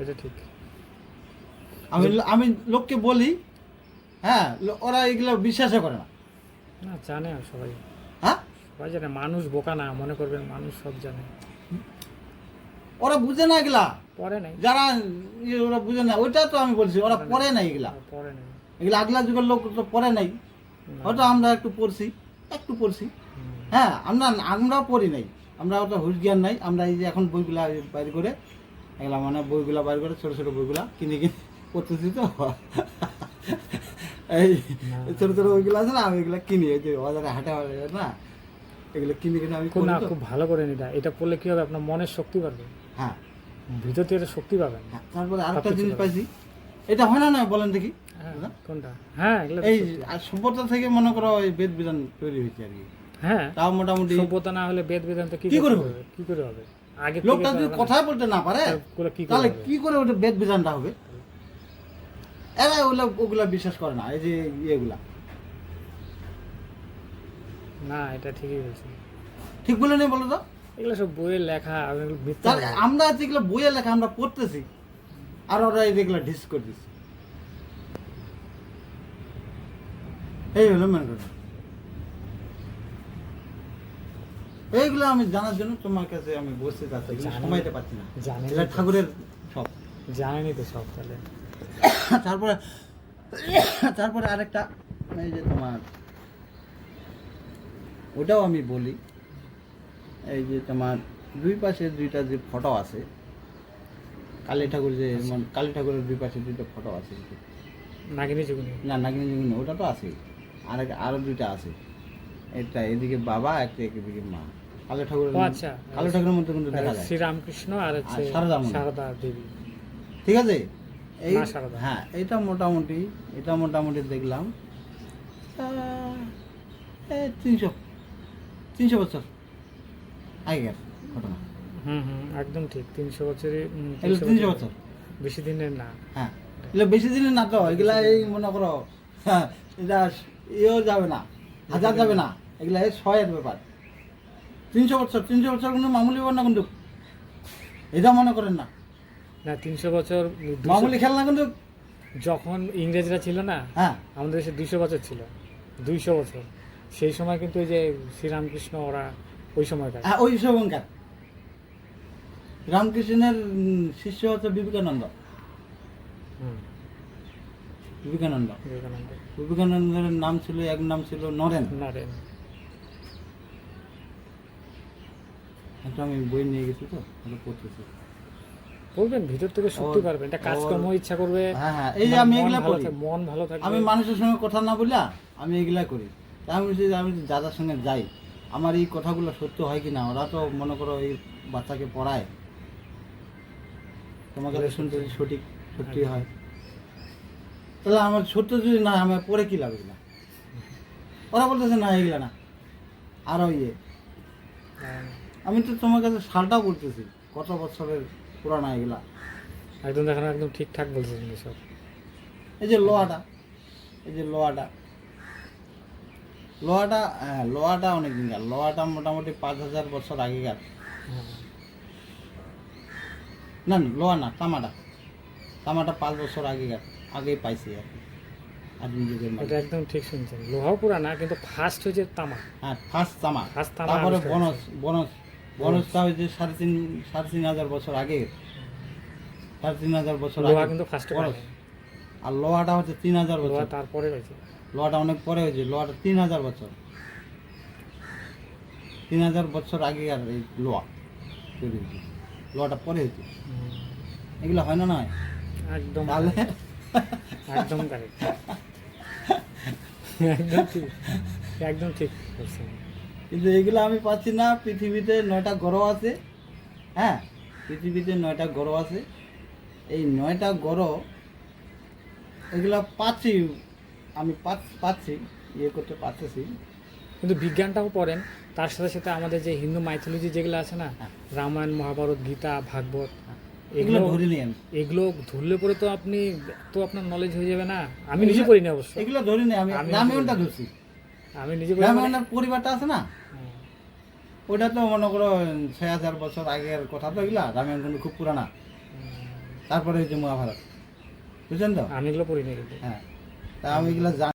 এটা ঠিক। আমি আমি লোককে বলি হ্যাঁ ওরা এগুলো বিশ্বাসও করে না। না জানে সবাই। হ্যাঁ? সবাই জানে মানুষ বোকা না মনে করবেন মানুষ সব জানে। ওরা বুঝে না এগুলা? পরে নাই। যারা ওরা বুঝে না ওইটা তো আমি বলছি ওরা পড়ে না এগুলা। পরে নাই। এগুলো আগলা যুগের লোক তো পড়ে নাই। হয়তো আমরা একটু পড়ছি একটু পড়ছি। হ্যাঁ আমরা আমরাও পড়ি নাই। আমরা অত হুশ জ্ঞান নাই আমরা এই যে এখন বইগুলা বাইর করে এগুলা মানে বইগুলা বাইর করে ছোট ছোট বইগুলা কিনে কিনে পড়তেছি তো। এই ছোট ছোট বইগুলো আছে না আমি এগুলা কিনি ওই যে বাজারে হাটে না এগুলো কিনে কিনে আমি না খুব ভালো করে নিটা এটা পড়লে কি হবে? আপনার মনের শক্তি বাড়বে। হ্যাঁ। ভিতর থেকে শক্তি পাবেন। হ্যাঁ, তারপরে আরেকটা জিনিস পাইছি। এটা হয় না না বলেন দেখি। হ্যাঁ কোনটা? হ্যাঁ এই সভ্যতা থেকে মনে করো এই বেদ বিধান তৈরি হয়েছে আর কি। হ্যাঁ তাও মোটামুটি সভ্যতা না হলে বেদ বেদান্ত কি কি করে? হবে? কি করে হবে? আগে লোকটা যদি কথাই বলতে না পারে তাহলে কি করে ওটা বেদ বিধানটা হবে? এরা ওগুলা ওগুলা বিশ্বাস করে না এই যে ইয়েগুলা। না এটা ঠিকই বলছি। ঠিক বলে নেই বলো তো? এগুলো সব বইয়ের লেখা। আমরা যেগুলো বইয়ে লেখা আমরা পড়তেছি আর ওরা এই যেগুলো ডিস করতেছি। এই হলো মেন কথা। এইগুলো আমি জানার জন্য তোমার কাছে আমি বসতে চাচ্ছি সময়তে পারছি না। জানি ঠাকুরের সব। জানেনি তো সব তাহলে। তারপরে তারপরে আরেকটা এই যে তোমার ওটাও আমি বলি এই যে তোমার দুই পাশে দুইটা যে ফটো আছে কালী ঠাকুর যে মানে কালী ঠাকুরের দুই পাশে দুইটা ফটো আছে। নাগিনী যুগনি? না নাগিনী যুগিনী ওটা তো আছে। আর আরও দুইটা আছে। এটা এদিকে বাবা একটা এদিকে মা। কালী ঠাকুরের আচ্ছা। কালী ঠাকুরের মধ্যে কিন্তু দেখা যায়। শ্রীরামকৃষ্ণ আর হচ্ছে সারদা সারদা দেবী। ঠিক আছে? এই হ্যাঁ এটা মোটামুটি এটা মোটামুটি দেখলাম। তিনশো তিনশো বছর আগেকার ঘটনা। হুম হুম একদম ঠিক তিনশো বছরে উম, এগুলো 300 তিনশো বছর। বেশি দিনের না। হ্যাঁ এগুলো বেশি দিনের না তো এগুলা এই মনে করো হ্যাঁ, এটা ইয়েও যাবে না হাজার যাবে না এগুলা এই ছয়ের ব্যাপার। তিনশো বছর তিনশো বছর কিন্তু মামুলি ব্যাপার না কিন্তু? এটা মনে করেন না। না তিনশো বছর মামুলি খেলনা কিন্তু যখন ইংরেজরা ছিল না হ্যাঁ। আমাদের দেশে দুইশো বছর ছিল দুইশো বছর। সেই সময় কিন্তু ওই যে শ্রীরামকৃষ্ণ ওরা ওই সময়কার। হ্যাঁ ওই শুভঙ্কার রামকৃষ্ণের শিষ্য হচ্ছে বিবেকানন্দ। হুম। বিবেকানন্দ। বিবেকানন্দ। বিবেকানন্দের নাম ছিল এক নাম ছিল নরেন। নারেন। একটা আমি বই নিয়ে গেছি তো ওটা পড়তেছি। বলবেন ভিতর থেকে ওর- পারবেন। এটা কাজকর্ম ইচ্ছা করবে। হ্যাঁ হ্যাঁ এই যে আমি এগুলা করি মন ভালো থাকবে। আমি মানুষের সঙ্গে কথা না বললা আমি এগুলা করি। তা আমি আমি দাদার সঙ্গে যাই আমার এই কথাগুলো সত্য হয় কি না ওরা তো মনে করো এই বাচ্চাকে পড়ায়। তোমাকে শুনতে যদি সঠিক সত্যি হয়। তাহলে আমার সত্য যদি না হয়, আমার পড়ে কি লাগবে না ওরা বলতেছে না এগুলা না। আরও ইয়ে। হ্যাঁ, আমি তো তোমার কাছে সালটাও বলতেছি কত বছরের পুরানা এগুলা। একদম দেখেন একদম ঠিকঠাক বলছেন সব। এই যে লোহাটা এই যে লোহাটা। লোহাটা হ্যাঁ লোহাটা অনেক দিনকার লোহাটা মোটামুটি পাঁচ হাজার বছর আগেকার। হ্যাঁ। না না লোহা না তামাটা। তামাটা পাঁচ বছর আগেকার আগেই পাইছি আর কি। এটা একদম ঠিক শুনছেন। লোহাও পুরানা কিন্তু ফার্স্ট হচ্ছে তামা। হ্যাঁ ফার্স্ট তামা। ফার্স্ট তামা তারপরে আবিষ্কার বনস হয়েছে। বনস বনসটা হয়েছে সাড়ে তিন সাড়ে তিন হাজার বছর আগে। সাড়ে তিন হাজার বছর আগে। কিন্তু ফার্স্টে বনস। আর লোহাটা হচ্ছে তিন হাজার বছর। তারপরে রয়েছে লোহাটা অনেক পরে হয়েছে। লোহাটা তিন হাজার বছর। তিন হাজার বছর আগে আর এই লোহা তৈরি হয়েছে। লোহাটা পরে হয়েছে। এগুলো হয় না নয় একদম তাহলে? একদম কারেক্ট একদম ঠিক। একদম ঠিক কিন্তু এগুলো আমি পাচ্ছি না। পৃথিবীতে নয়টা গ্রহ আছে। হ্যাঁ পৃথিবীতে নয়টা গ্রহ আছে। এই নয়টা গ্রহ এগুলো পাচ্ছি আমি পাচ্ছি ইয়ে করতে পারতেছি। কিন্তু বিজ্ঞানটাও পড়েন তার সাথে সাথে আমাদের যে হিন্দু মাইথোলজি যেগুলো আছে না হ্যাঁ। রামায়ণ মহাভারত গীতা ভাগবত এগুলো ধরিনি আমি। এগুলো ধরলে পরে তো আপনি তো আপনার নলেজ হয়ে যাবে না। আমি নিজে পড়িনি অবশ্য। এগুলো ধরিনি আমি ধরছি। আমি নিজে পড়ি মানে- পরিবারটা আছে না? ওইটা তো মনে করো ছয় হাজার বছর আগের কথা তো এগুলা রামায়ণ কিন্তু খুব পুরানা। তারপরে হচ্ছে মহাভারত। বুঝলেন তো? আমি এগুলো পড়িনি কিন্তু। হ্যাঁ। তা আমি এগুলো